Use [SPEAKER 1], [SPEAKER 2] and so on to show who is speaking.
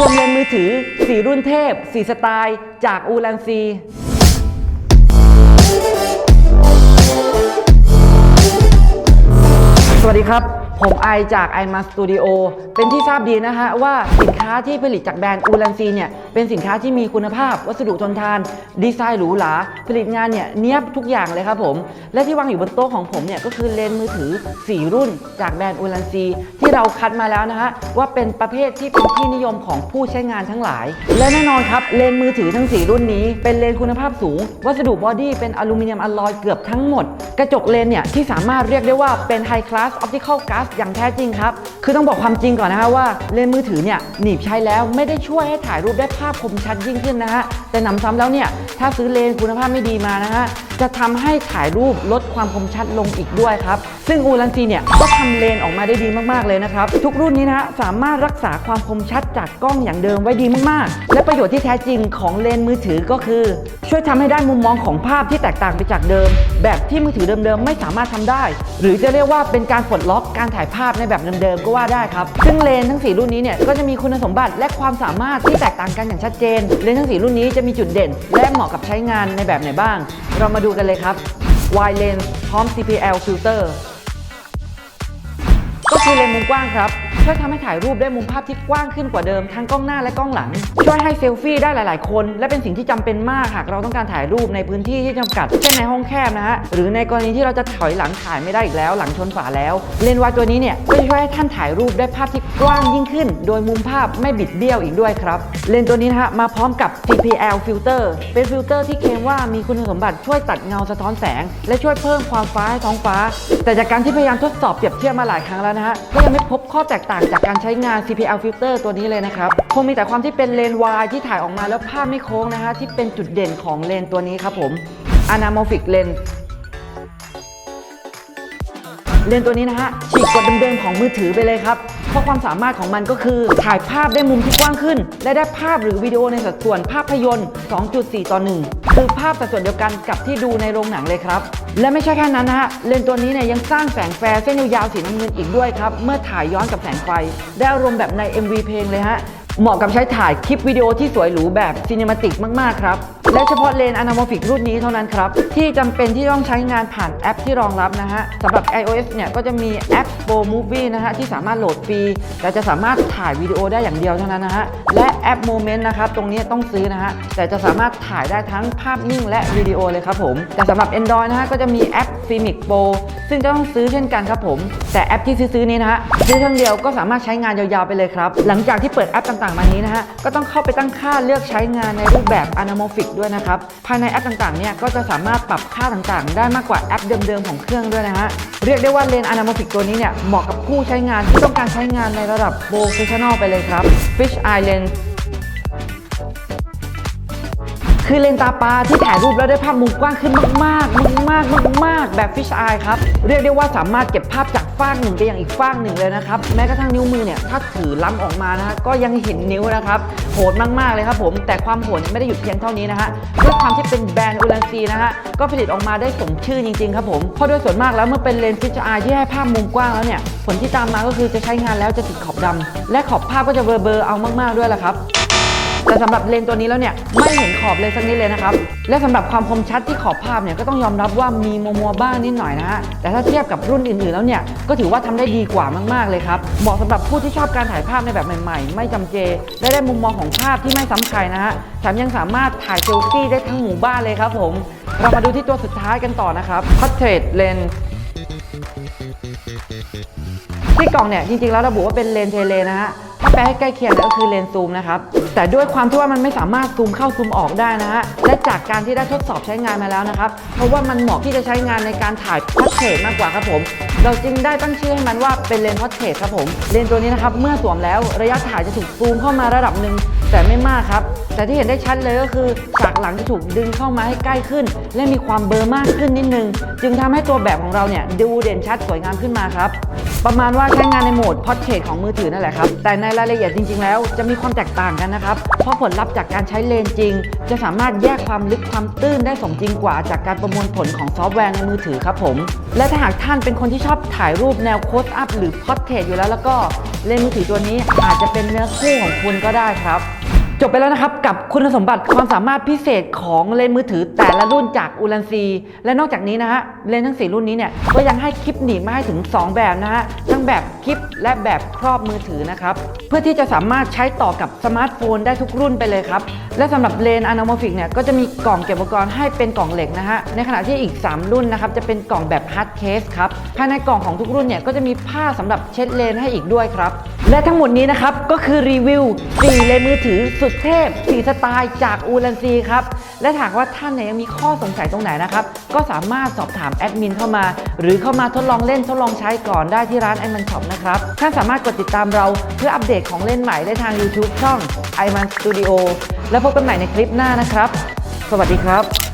[SPEAKER 1] รวมเลนส์มือถือ 4 รุ่นเทพ 4 สไตล์ จากอูลันซีสวัสดีครับ ผมไอจากไอมาสตูดิโอเป็นที่ทราบดีนะฮะว่าสินค้าที่ผลิตจากแบรนด์อูลันซีเนี่ย เป็นสินค้าที่มีคุณภาพ วัสดุทนทาน ดีไซน์หรูหราผลิตงานเนี่ยเนี้ยบทุกอย่างเลยครับผม และที่วางอยู่บนโต๊ะของผมเนี่ยก็คือเลนส์มือถือ 4 รุ่น จากแบรนด์อูลันซีที่เราคัดมาแล้วนะฮะว่าเป็นประเภทที่เป็นที่นิยมของผู้ใช้งานทั้งหลาย และแน่นอนครับเลนส์มือถือทั้ง 4 รุ่นนี้ เป็นเลนส์คุณภาพสูง วัสดุบอดี้เป็นอลูมิเนียมอลลอยเกือบทั้งหมด กระจกเลนเนี่ยที่สามารถเรียกได้ว่าเป็นไฮคลาสออปติคอลก๊าซอย่างแท้จริงครับคือต้องบอกความจริงก่อนนะฮะว่าเลนส์มือถือเนี่ยหนีบใช้แล้วไม่ได้ช่วยให้ถ่ายรูปได้ภาพาพคมชัดยิ่งขึ้นนะฮะแต่หนำซ้ำแล้วเนี่ยถ้าซื้อเลนส์คุณภาพไม่ดีมานะฮะจะทำให้ถ่ายรูปลดความคมชัดลงอีกด้วยครับซึ่งอูลันซีเนี่ยก็ทำเลนออกมาได้ดีมากๆเลยนะครับทุกรุ่นนี้นะฮะสามารถรักษาความคมชัดจากกล้องอย่างเดิมไว้ดีมากๆ และประโยชน์ที่แท้จริงของเลนมือถือก็คือ ช่วยทำให้ได้มุมมองของภาพที่แตกต่างไปจากเดิม แบบที่มือถือเดิมๆไม่สามารถทำได้ หรือจะเรียกว่าเป็นการปลดล็อกการถ่ายภาพในแบบเดิมๆก็ว่าได้ครับซึ่งเลนทั้ง 4 รุ่นนี้เนี่ยก็จะมีคุณสมบัติและความสามารถที่แตกต่างกันอย่างชัดเจน เลนส์ทั้ง 4 รุ่นนี้จะมีจุดเด่น และเหมาะกับใช้งานในแบบไหนบ้าง เรามาดูกันเลยครับ wide lens พร้อม CPL filter ก็คือเลนส์มุมกว้างครับ ช่วยทำให้ถ่ายรูปได้มุมภาพที่กว้างขึ้นกว่าเดิมทั้งกล้องหน้าและกล้องหลัง ช่วยให้เซลฟี่ได้หลาย ๆ คน และเป็นสิ่งที่จำเป็นมากหากเราต้องการถ่ายรูปในพื้นที่ที่จำกัด เช่นในห้องแคบนะฮะ หรือในกรณีที่เราจะถอยหลังถ่ายไม่ได้อีกแล้ว หลังชนฝาแล้ว เลนส์วายตัวนี้เนี่ยก็จะช่วยให้ท่านถ่ายรูปได้ภาพที่กว้างยิ่งขึ้น โดยมุมภาพไม่บิดเบี้ยวอีกด้วยครับ เลนส์ตัวนี้นะฮะมาพร้อมกับ CPL filter เป็นฟิลเตอร์ที่เคลมว่ามีคุณสมบัติช่วยตัดเงาสะท้อนแสง และช่วยเพิ่มความฟ้าให้ท้องฟ้า แต่จากการที่พยายามทดสอบเปรียบเทียบมาหลายครั้งแล้วนะฮะก็ยังไม่พบข้อแตกต่างจากการใช้งาน CPL filter ตัวนี้เลยนะครับ คงมีแต่ความที่เป็นเลนส์วายที่ถ่ายออกมาแล้วภาพไม่โค้งนะฮะที่เป็นจุดเด่นของเลนส์ตัวนี้ครับผม Anamorphic lens เลนส์ตัวนี้นะฮะฉีกกว่าเดิมๆของมือถือไปเลยครับ เพราะความสามารถของมันก็คือถ่ายภาพได้มุมที่กว้างขึ้น และได้ภาพหรือวิดีโอในสัดส่วนภาพยนตร์ 2.4 ต่อ 1 คือภาพสัดส่วนเดียวกันกับที่ดูในโรงหนังเลยครับ และไม่ใช่แค่นั้นนะฮะเลนส์ตัวนี้เนี่ยยังสร้างแสงแฟร์เส้นยาวๆสีน้ำเงินอีกด้วยครับ เมื่อถ่ายย้อนกับแสงไฟ ได้อารมณ์แบบใน MV เพลงเลยฮะเหมาะกับใช้ถ่ายคลิปวิดีโอที่สวยหรูแบบซีนิมาติกมากๆครับ และเฉพาะเลนส์ Anamorphic รุ่นนี้เท่านั้นครับ ที่จำเป็นที่ต้องใช้งานผ่านแอปที่รองรับนะฮะสำหรับ iOS เนี่ยก็จะมีแอป Pro Movie นะฮะที่สามารถโหลดฟรีแต่จะสามารถถ่ายวิดีโอได้อย่างเดียวเท่านั้นนะฮะและแอป Moment นะครับตรงนี้ต้องซื้อนะฮะแต่จะสามารถถ่ายได้ทั้งภาพนิ่งและวิดีโอเลยครับผมแต่สำหรับ Android นะฮะก็จะมีแอป f i m i c Pro ซึ่งจะต้องซื้อเช่นกันครับผม แต่แอปที่ซื้อๆนี้นะฮะซื้อครั้งเดียวก็สามารถใช้งานยาวๆไปเลยครับหลังจากที่เปิดแอปต่างๆมานี้นะฮะก็ต้องเข้าไปตั้งค่าเลือกใช้งานในรูปแบบ Anamorphic ด้วยนะครับ ภายในแอปต่างๆเนี่ยก็จะสามารถปรับค่าต่างๆ ได้มากกว่าแอปเดิมๆของเครื่องด้วยนะฮะ เรียกได้ว่าเลนส์อนาโมฟิกตัวนี้เนี่ยเหมาะกับผู้ใช้งานที่ต้องการใช้งานในระดับโปรเฟชชั่นอลไปเลยครับ Fish Eye Lens คือเลนส์ตาปลาที่ถ่ายรูปแล้วได้ภาพมุมกว้างขึ้นมากๆ มากๆมากๆ แบบ fish eye ครับ เรียกได้ว่าสามารถเก็บภาพจากฟากหนึ่งไปยังอีกฟากหนึ่งเลยนะครับ แม้กระทั่งนิ้วมือเนี่ย ถ้าถือล้ำออกมานะฮะก็ยังเห็นนิ้วนะครับ โหดมากๆเลยครับผม แต่ความโหดไม่ได้หยุดเพียงเท่านี้นะฮะ ด้วยความที่เป็นแบรนด์อูลันซีนะฮะ ก็ผลิตออกมาได้สมชื่อจริงๆ ครับผม เพราะโดยส่วนมากแล้วเมื่อเป็นเลนส์ fish eye ที่ให้ภาพมุมกว้างแล้วเนี่ย ผลที่ตามมาก็คือจะใช้งานแล้วจะติดขอบดำและขอบภาพก็จะเบลอๆเอามากๆด้วยแหละครับ แต่สำหรับเลนส์ตัวนี้แล้วเนี่ยไม่เห็นขอบเลยสักนิดเลยนะครับ และสำหรับความคมชัดที่ขอบภาพเนี่ยก็ต้องยอมรับว่ามีมัวมัวบ้างนิดหน่อยนะฮะแต่ถ้าเทียบกับรุ่นอื่นๆแล้วเนี่ยก็ถือว่าทำได้ดีกว่ามากๆเลยครับเหมาะสำหรับผู้ที่ชอบการถ่ายภาพในแบบใหม่ๆ ไม่จำเจและได้มุมมองของภาพที่ไม่ซ้ำใครนะฮะแถมยังสามารถถ่ายเซลฟี่ได้ทั้งหมู่บ้านเลยครับผมเรามาดูที่ตัวสุดท้ายกันต่อนะครับ Portrait Lens ที่กล่องเนี่ยจริงๆแล้วระบุว่าเป็นเลนเทเลนะฮะ ถ้าแปลให้ใกล้เคียงก็คือเลนส์ซูมนะครับ แต่ด้วยความที่ว่ามันไม่สามารถซูมเข้าซูมออกได้นะฮะ และจากการที่ได้ทดสอบใช้งานมาแล้วนะครับ เพราะว่ามันเหมาะที่จะใช้งานในการถ่ายพอร์เทรตมากกว่าครับผม เราจึงได้ตั้งชื่อให้มันว่าเป็นเลนส์พอร์เทรตครับผม เลนส์ตัวนี้นะครับ เมื่อสวมแล้วระยะถ่ายจะถูกซูมเข้ามาระดับหนึ่งแต่ไม่มากครับ แต่ที่เห็นได้ชัดเลยก็คือฉากหลังจะถูกดึงเข้ามาให้ใกล้ขึ้น และมีความเบลอร์มากขึ้นนิดนึง จึงทำให้ตัวแบบของเราเนี่ยดูเด่นชัดสวยงามขึ้นมาครับ ประมาณว่าใช้งานในโหมดพอร์เทรตของมือถือนั่นแหละครับ แต่ในรายละเอียดจริง ๆ แล้ว จะมีความแตกต่างกันนะครับ เพราะผลลัพธ์จากการใช้เลนส์จริง จะสามารถแยกความลึกความตื้นได้สมจริงกว่า จากการประมวลผลของซอฟต์แวร์ในมือถือครับผม และถ้าหากท่านเป็นคนที่ชอบถ่ายรูปแนวโคสอัพหรือพอดเทรตอยู่แล้วแล้วก็เลนส์มือถือตัวนี้อาจจะเป็นเนื้อคู่ของคุณก็ได้ครับ จบไปแล้วนะครับ กับคุณสมบัติความสามารถพิเศษของเลนส์มือถือแต่ละรุ่นจากอูลันซีและนอกจากนี้นะฮะเลนส์ทั้ง 4 รุ่นนี้เนี่ยก็ยังให้คลิปหนีบมาให้ถึง 2 แบบนะฮะทั้งแบบคลิปและแบบครอบมือถือนะครับ เพื่อที่จะสามารถใช้ต่อกับสมาร์ทโฟนได้ทุกรุ่นไปเลยครับ และสำหรับเลนส์อนาโมฟิกเนี่ยก็จะมีกล่องเก็บอุปกรณ์ให้เป็นกล่องเหล็กนะฮะในขณะที่อีก 3 รุ่นนะครับจะเป็นกล่องแบบฮาร์ดเคสครับภายในกล่องของทุกรุ่นเนี่ยก็จะมีผ้าสำหรับเช็ดเลนให้อีกด้วยครับและทั้งหมดนี้นะครับก็คือรีวิว4เลนส์มือถือสุดเทพสีสไตล์จากอูลันซีครับ และหากว่าท่านเนี่ยยังมีข้อสงสัยตรงไหนนะครับ ก็สามารถสอบถามแอดมินเข้ามา หรือเข้ามาทดลองเล่นทดลองใช้ก่อนได้ที่ร้านไอมันช็อปนะครับท่านสามารถกดติดตามเราเพื่ออัปเดตของเล่นใหม่ได้ทาง YouTube ช่อง i m a n Studio แล้วพบกันใหม่ในคลิปหน้านะครับ สวัสดีครับ